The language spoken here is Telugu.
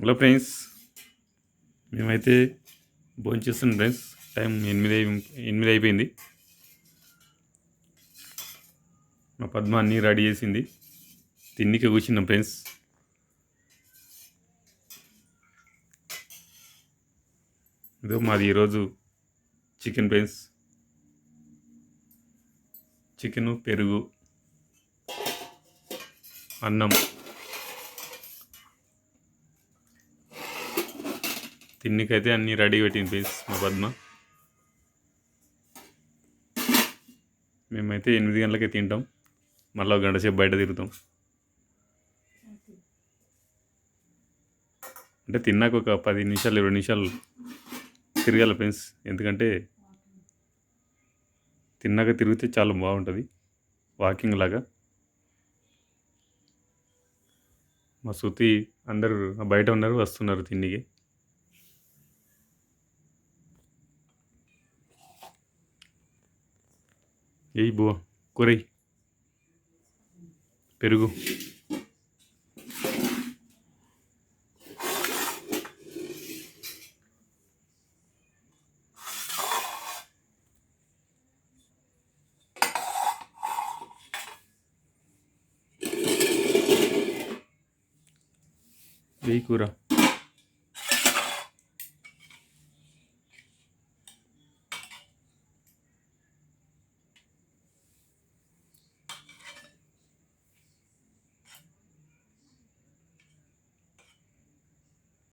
హలో ఫ్రెండ్స్ మేమైతే భోంచేస్తున్నాం ఫ్రెండ్స్. టైం ఎనిమిది ఎనిమిది అయిపోయింది. మా పద్మ అన్నీ రెడీ చేసింది. తిన్నికి కూర్చున్నాం ఫ్రెండ్స్. ఇదో మాది ఈరోజు చికెన్ ఫ్రెండ్స్. చికెను పెరుగు అన్నం. తిన్నికైతే అన్నీ రెడీ పెట్టింది ప్లీజ్ మా పద్మ. మేమైతే ఎనిమిది గంటలకే తింటాం. మళ్ళీ ఒక గంట సేపు బయట తిరుగుతాం. అంటే తిన్నాక ఒక పది నిమిషాలు ఇరవై నిమిషాలు తిరగాలి ఫ్రెండ్స్ ఎందుకంటే తిన్నాక తిరిగితే చాలా బాగుంటుంది. వాకింగ్ లాగా. మా శృతి అందరూ బయట ఉన్నారు వస్తున్నారు తిండికి. ఏయ్ బువ కూరయ్ పెరుగు వెయ్యి కూర